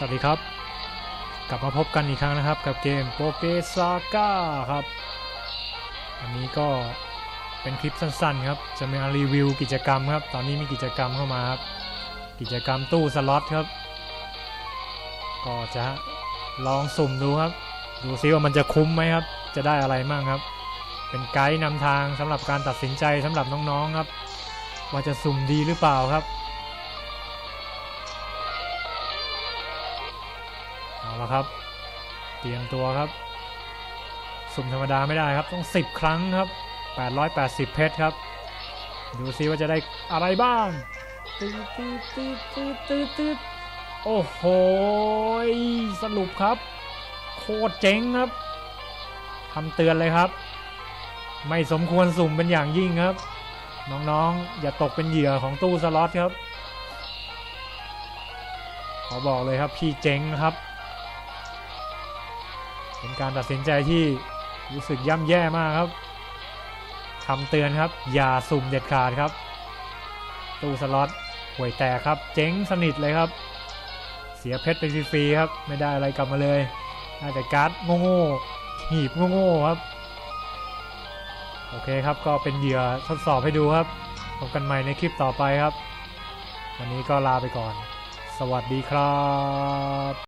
สวัสดีครับ กลับมาพบกันอีกครั้งนะครับ กับเกมโปเกซาก้าครับ อันนี้ก็เป็นคลิปสั้นๆครับ จะมารีวิวกิจกรรมครับ ตอนนี้มีกิจกรรมเข้ามาครับ กิจกรรมตู้สล็อตครับ ก็จะลองสุ่มดูครับ ดูซิว่ามันจะคุ้มไหมครับ จะได้อะไรมั่งครับ เป็นไกด์นำทางสำหรับการตัดสินใจสำหรับน้องๆครับ ว่าจะสุ่มดีหรือเปล่าครับ เอาละครับ เตรียมตัวครับ สุ่มธรรมดาไม่ได้ครับ ต้อง 10 ครั้งครับ 880 เพชรครับ ดูซิว่าจะได้อะไรบ้างตืดตืดตืดตืดตืดตืดโอ้โห สรุปครับ โคตรเจ๋งครับคำเตือนเลยครับ ไม่สมควรสุ่มเป็นอย่างยิ่งครับ น้องๆ อย่าตกเป็นเหยื่อของตู้สล็อตครับขอบอกเลยครับพี่เจ๋งครับ เป็นการตัดสินใจที่รู้สึกย่ำแย่มากครับคำเตือนครับ อย่าสุ่มเด็ดขาดครับ ตู้สล็อตห่วยแตกครับ เจ๊งสนิทเลยครับ เสียเพชรไปฟรีๆครับ ไม่ได้อะไรกลับมาเลยแต่การ์ดโง่ๆหีบโง่ๆครับ โอเคครับก็เป็นเหยื่อทดสอบให้ดูครับพบกันใหม่ในคลิปต่อไปครับ วันนี้ก็ลาไปก่อน สวัสดีครับ